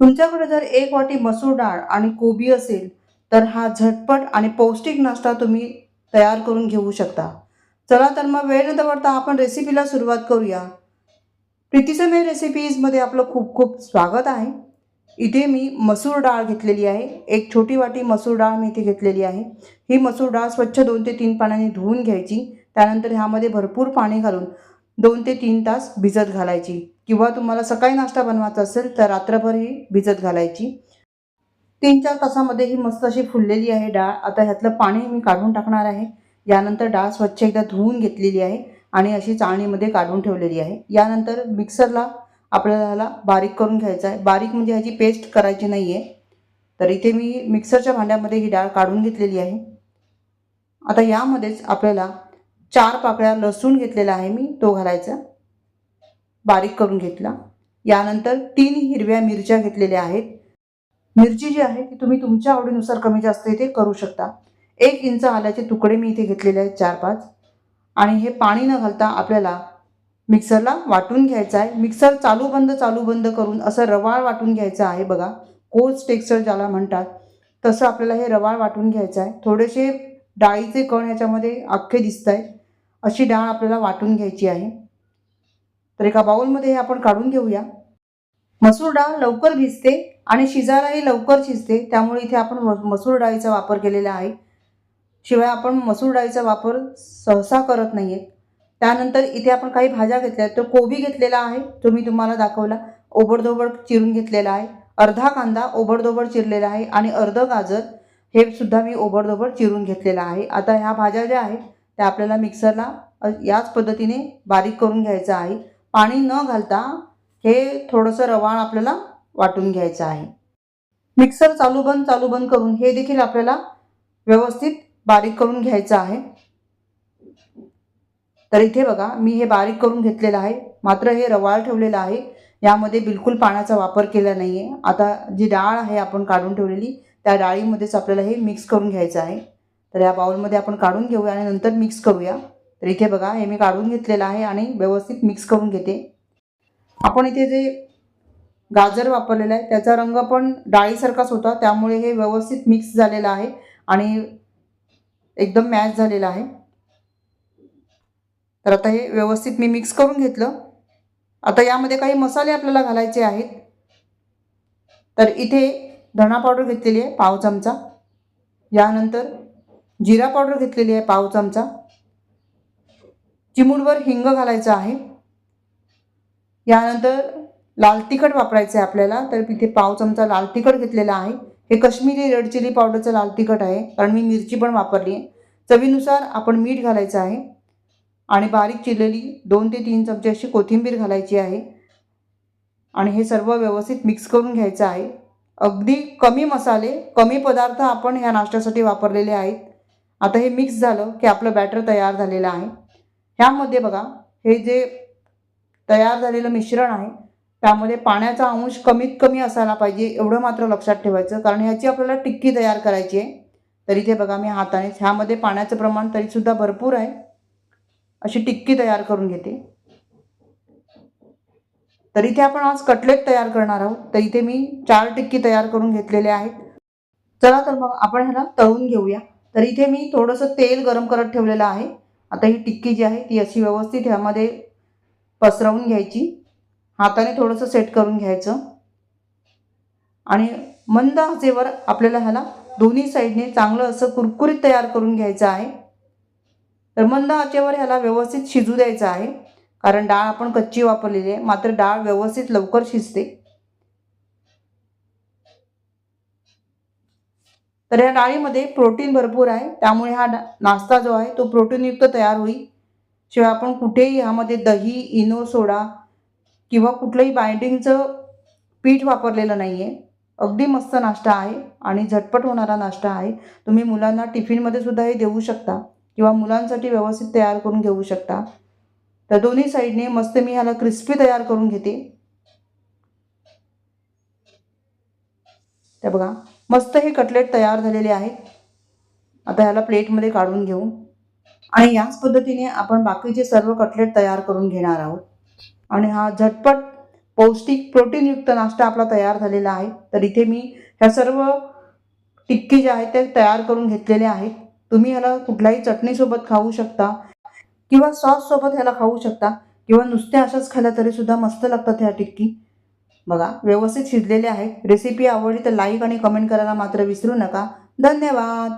तुमच्याकडे जर एक वाटी मसूर डाळ आणि कोबी असेल तर हा झटपट आणि पौष्टिक नाश्ता तुम्ही तयार करून घेऊ शकता. चला तर मग वेळ न दवडता आपण रेसिपीला सुरुवात करूया. प्रीतीसमय रेसिपीजमध्ये आपलं खूप खूप स्वागत आहे. इथे मी मसूर डाळ घेतलेली आहे. एक छोटी वाटी मसूर डाळ मी इथे घेतलेली आहे. ही मसूर डाळ स्वच्छ दोन ते तीन पाण्याने धुवून घ्यायची. त्यानंतर ह्यामध्ये भरपूर पाणी घालून दोन ते तीन तास भिजत घालायची. किंवा तुम्हाला सकाळी नाश्ता बनवायचा असेल तर रात्रभर ही भिजत घालायची. तीन चार तासामध्ये ही मस्त अशी फुललेली आहे डाळ. आता ह्यातलं पाणी मी काढून टाकणार आहे. यानंतर डाळ स्वच्छ एकदा धुवून घेतलेली आहे आणि अशी चाळणीमध्ये काढून ठेवलेली आहे. यानंतर मिक्सरला आपल्याला ह्याला बारीक करून घ्यायचं आहे. बारीक म्हणजे ह्याची पेस्ट करायची नाही आहे तर इथे मी मिक्सरच्या भांड्यामध्ये ही डाळ काढून घेतलेली आहे. आता यामध्येच आपल्याला चार पाकळ्या लसूण घेतलेला आहे मी. तो घालायचा. बारीक करून घेतला. यानंतर तीन हिरव्या मिरच्या घेतलेल्या आहेत. मिरची जी आहे ती तुम्ही तुमच्या आवडीनुसार कमी जास्त इथे करू शकता. एक इंच आल्याचे तुकडे मी इथे घेतलेले आहेत चार पाच. आणि हे पाणी न घालता आपल्याला मिक्सरला वाटून घ्यायचं आहे. मिक्सर चालू बंद चालू बंद करून असं रवाळ वाटून घ्यायचं आहे बघा. कोच टेक्स्चर ज्याला म्हणतात. तसं आपल्याला हे रवाळ वाटून घ्यायचं आहे. थोडेसे डाळीचे कण ह्याच्यामध्ये अख्खे दिसत आहेत अशी डाळ आपल्याला वाटून घ्यायची आहे. तर एका बाउलमध्ये हे आपण काढून घेऊया. मसूर डाळ लवकर भिजते आणि शिजायलाही लवकर शिजते त्यामुळे इथे आपण म- मसूर डाळीचा वापर केलेला आहे. शिवाय आपण मसूर डाळीचा वापर सहसा करत नाही आहे त्यानंतर इथे आपण काही भाज्या घेतल्या तर कोबी घेतलेला आहे तो मी तुम्हाला दाखवला. ओबडधोबड चिरून घेतलेला आहे. अर्धा कांदा ओबडधोबड चिरलेला आहे आणि अर्ध गाजर हे सुद्धा मी ओबडधोबड चिरून घेतलेला आहे. आता ह्या भाज्या ज्या आहेत त्या आपल्याला मिक्सरला याच पद्धतीने बारीक करून घ्यायचं आहे. पाणी न घालता हे थोडंसं रवाळ आपल्याला वाटून घ्यायचं आहे. मिक्सर चालू बंद चालू बंद करून हे देखील आपल्याला व्यवस्थित बारीक करून घ्यायचं आहे. तर इथे बघा मी हे बारीक करून घेतलेलं आहे. मात्र हे रवाळ ठेवलेलं आहे. यामध्ये बिलकुल पाण्याचा वापर केला नाही आहे आता जी डाळ आहे आपण काढून ठेवलेली त्या डाळीमध्येच आपल्याला हे मिक्स करून घ्यायचं आहे. तर या बाउलमध्ये आपण काढून घेऊया आणि नंतर मिक्स करूया. इथे बघा हे मी काढून घेतलेलं आहे आणि व्यवस्थित मिक्स करून घेते. आपण इथे जे गाजर वापरलेलं आहे त्याचा रंग पण डाळीसारखाच होता त्यामुळे हे व्यवस्थित मिक्स झालेलं आहे आणि एकदम मॅच झालेलं आहे. तर आता हे व्यवस्थित मी मिक्स करून घेतलं. आता यामध्ये काही मसाले आपल्याला घालायचे आहेत. तर इथे धणा पावडर घेतलेली आहे पाव चमचा. यानंतर जिरा पावडर घेतलेली आहे पाव चमचा. चिमूडवर हिंग घालायचं आहे. यानंतर लाल तिखट वापरायचं आहे आपल्याला तर इथे पाव चमचा लाल तिखट घेतलेला आहे. हे कश्मीरी रेड चिली पावडरचं लाल तिखट आहे कारण मी मिरची पण वापरली आहे. चवीनुसार आपण मीठ घालायचं आहे आणि बारीक चिरलेली दोन ते तीन चमचे अशी कोथिंबीर घालायची आहे. आणि हे सर्व व्यवस्थित मिक्स करून घ्यायचं आहे. अगदी कमी मसाले कमी पदार्थ आपण ह्या नाश्त्यासाठी वापरलेले आहेत. आता हे मिक्स झालं की आपलं बॅटर तयार झालेलं आहे. ह्यामध्ये बघा हे जे तयार झालेलं मिश्रण आहे त्यामध्ये पाण्याचा अंश कमीत कमी असायला पाहिजे एवढं मात्र लक्षात ठेवायचं. कारण ह्याची आपल्याला टिक्की तयार करायची आहे. तरी ते बघा मी हाताने ह्यामध्ये पाण्याचं प्रमाण तरीसुद्धा भरपूर आहे. अशी टिक्की तयार करून घेते. तर इथे आपण आज कटलेट तयार करणार आहोत. तर इथे मी चार टिक्की तयार करून घेतलेले आहेत. चला तर मग आपण ह्याला तळून घेऊया. तर इथे मी थोडंसं तेल गरम करत ठेवलेलं आहे. आता ही टिक्की जी आहे ती अशी व्यवस्थित ह्यामध्ये पसरवून घ्यायची. हाताने थोडंसं सेट करून घ्यायचं. आणि मंद आचेवर आपल्याला ह्याला दोन्ही साईडने चांगलं असं कुरकुरीत तयार करून घ्यायचं आहे. तर मंद आचेवर ह्याला व्यवस्थित शिजू द्यायचं आहे. कारण डाळ आपण कच्ची वापरलेली आहे. मात्र डाळ व्यवस्थित लवकर शिजते. तर ह्या डाळीमध्ये प्रोटीन भरपूर आहे. त्यामुळे हा डा- नाश्ता जो आहे तो प्रोटीनयुक्त तयार होईल. शिवाय आपण कुठेही ह्यामध्ये दही इनो सोडा किंवा कुठलंही बाइंडिंगचं पीठ वापरलेलं नाही आहे अगदी मस्त नाश्ता आहे आणि झटपट होणारा नाश्ता आहे. तुम्ही मुलांना टिफिनमध्ये सुद्धा हे देऊ शकता किंवा मुलांसाठी व्यवस्थित तयार करून घेऊ शकता. तर दोन्ही साईडने मस्त मी ह्याला क्रिस्पी तयार करून घेते. तर बघा. मस्त हे कटलेट तयार झालेले आहेत आता ह्याला प्लेटमध्ये काढून घेऊ. आणि याच पद्धतीने आपण बाकीचे सर्व कटलेट तयार करून घेणार आहोत. आणि हा झटपट पौष्टिक प्रोटीनयुक्त नाश्ता आपला तयार झालेला आहे. तर इथे मी ह्या सर्व टिक्की ज्या आहेत ते तयार करून घेतलेले आहेत. तुम्ही ह्याला कुठल्याही चटणीसोबत खाऊ शकता किंवा सॉससोबत ह्याला खाऊ शकता किंवा नुसत्या अशाच खाल्ल्या तरीसुद्धा मस्त लागतात ह्या टिक्की. बघा व्यवस्थित शिजलेले आहेत. रेसिपी आवडली तर लाईक आणि कमेंट करायला मात्र विसरू नका. धन्यवाद!